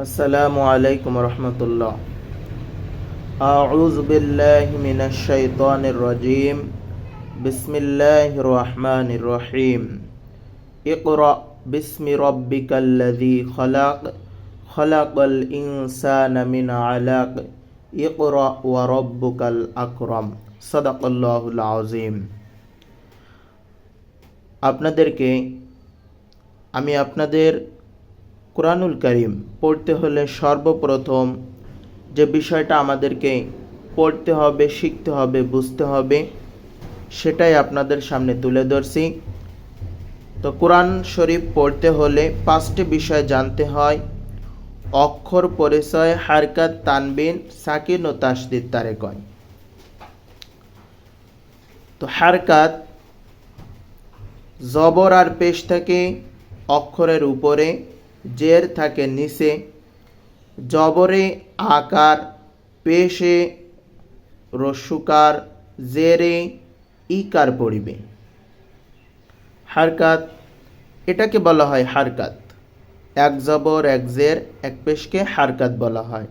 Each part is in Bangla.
السلام عليكم ورحمة الله أعوذ بالله من الشيطان الرجيم بسم الله الرحمن الرحيم اقرأ باسم ربك الذي خلق خلق الإنسان من علق اقرأ وربك الأكرم صدق الله العظيم আপনাদেরকে আমি আপনাদের কোরআনুল করিম পড়তে হলে সর্বপ্রথম যে বিষয়টা আমাদেরকে পড়তে হবে, শিখতে হবে, বুঝতে হবে, সেটাই আপনাদের সামনে তুলে ধরছি। তো কোরআন শরীফ পড়তে হলে পাঁচটি বিষয় জানতে হয়। অক্ষর পরিচয়, হারকাত, তানবিন, সাকিন ও তাসদিদ তারে কয়। তো হারকাত জবর আর পেশ থাকে অক্ষরের উপরে জের থাকে নিচে, জবরে আকার, পেশে রস্যুকার জেরে ইকার পড়িবে। হারকাত, এটাকে বলা হয় হারকাত। এক জবর, এক জের, এক পেশকে হারকাত বলা হয়।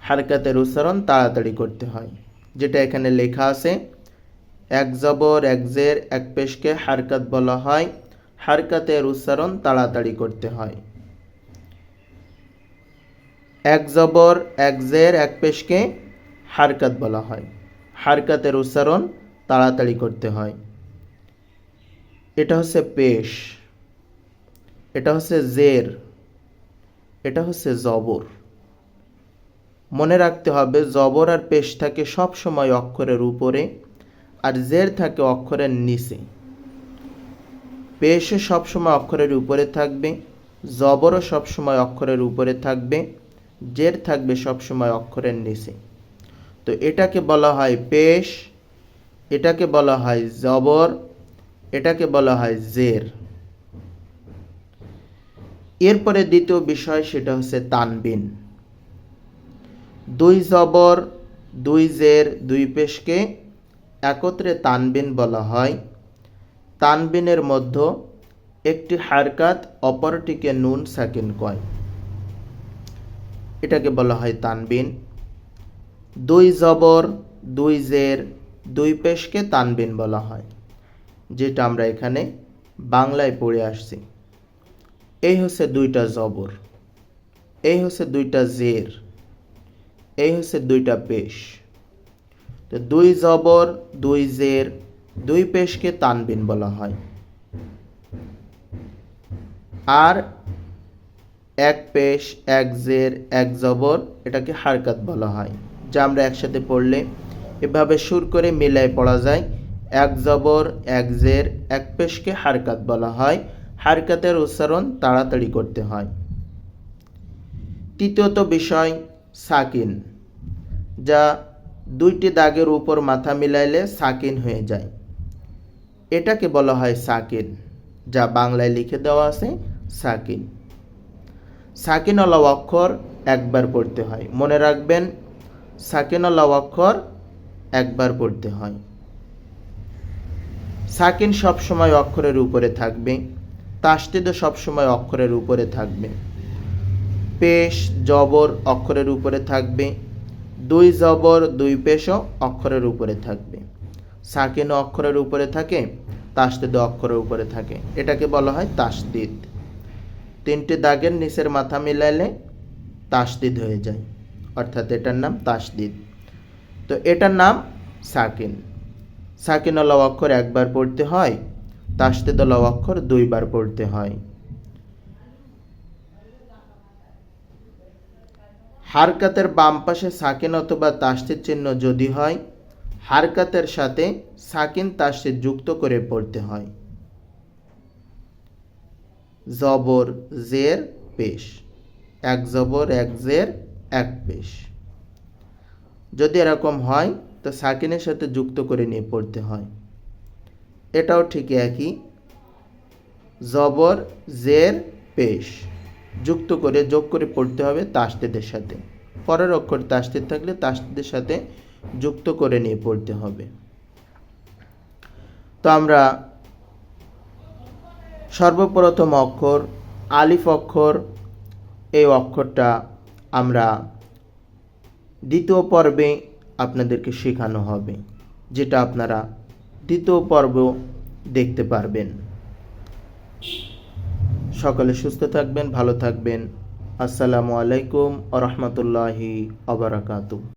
হারকাতের উচ্চারণ তাড়াতাড়ি করতে হয়, যেটা এখানে লেখা আছে, এক জবর, এক জের, এক পেশকে হারকাত বলা হয় হারকাতের উচ্চারণ তাড়াতাড়ি করতে হয়। এক জবর, এক জের, এক পেশকে হারকাত বলা হয়। হারকাতের উচ্চারণ তাড়াতাড়ি করতে হয়। এটা হচ্ছে পেশ। এটা হচ্ছে জের। এটা হচ্ছে জবর। মনে রাখতে হবে, জবর আর পেশ থাকে সব সময় অক্ষরের উপরে আর জের থাকে অক্ষরের নিচে। পেশে সবসময় অক্ষরের উপরে থাকবে, জবরও সবসময় অক্ষরের উপরে থাকবে, জের থাকবে সবসময় অক্ষরের নিচে। তো এটাকে বলা হয় পেশ, এটাকে বলা হয় জবর, এটাকে বলা হয় জের। এরপরে দ্বিতীয় বিষয় সেটা হচ্ছে তানবিন। দুই জবর, দুই জের, দুই পেশকে একত্রে তানবিন বলা হয়। তানবিনের মধ্যে একটি হারকাত, অপরটিকে নুন, সাকিন কয়। এটাকে বলা হয় তানবিন। দুই জবর, দুই জের, দুই পেশকে তানবিন বলা হয়, যেটা আমরা এখানে বাংলায় পড়ে আসছি। এই হচ্ছে দুইটা জবর, এই হচ্ছে দুইটা জের, এই হচ্ছে দুইটা পেশ। তো দুই জবর, দুই জের দুই পেশকে তানবিন বলা হয়। আর এক পেশ, এক জের, এক জবর এটাকে হারকাত বলা হয়। যা আমরা একসাথে পড়লে এভাবে সুর করে মিলায় পড়া যায়। এক জবর, এক জের, এক পেশকে হারকাত বলা হয়। হারকাতের উচ্চারণ তাড়াতাড়ি করতে হয়। তৃতীয়ত বিষয়, সাকিন, যা দুইটি দাগের উপর মাথা মিলাইলে সাকিন হয়ে যায়। এটাকে বলা হয় সাকিন, যা বাংলায় লিখে দেওয়া আছে সাকিন। সাকিনওয়ালা অক্ষর একবার পড়তে হয়। মনে রাখবেন, সাকিনওয়ালা অক্ষর একবার পড়তে হয়। সাকিন সবসময় অক্ষরের উপরে থাকবে তাস্তিদও সবসময় অক্ষরের উপরে থাকবে। পেশ, জবর অক্ষরের উপরে থাকবে, দুই জবর, দুই পেশও অক্ষরের উপরে থাকবে। সাকিনও অক্ষরের উপরে থাকে তাসদিদও অক্ষরের উপরে থাকে। এটাকে বলা হয় তাসদিদ। তিনটি দাগের নিচের মাথা মিলাইলে তাসদিদ হয়ে যায়। অর্থাৎ এটার নাম তাসদিদ। তো এটার নাম সাকিন। সাকিনওয়ালা অক্ষর একবার পড়তে হয়, তাসদিদওয়ালা অক্ষর দুইবার পড়তে হয়। হারকাতের বাম পাশে সাকিন অথবা তাসদিদ চিহ্ন যদি হয় হারকাতের সাথে সাকিন তাসদিদ যুক্ত করে পড়তে হয়। জবর, জের, পেশ। এক জবর, এক জের, এক পেশ। যদি এরকম হয়, তো সাকিনের সাথে যুক্ত করে নিয়ে পড়তে হয়। এটাও ঠিক একই। জবর, জের, পেশ। যুক্ত করে, যোগ করে পড়তে হবে তাস্তিদের সাথে। পরের অক্ষর তাস্তিদ থাকলে তাস্তিদের সাথে যুক্ত করে নিয়ে পড়তে হবে। তো আমরা সর্বপ্রথম অক্ষর, আলিফ অক্ষর, এই অক্ষরটা আমরা দ্বিতীয় পর্বে আপনাদেরকে শেখানো হবে, যেটা আপনারা দ্বিতীয় পর্ব দেখতে পারবেন। সকালে সুস্থ থাকবেন, ভালো থাকবেন। আসসালামু আলাইকুম আ রহমতুল্লাহি আবরাকাতু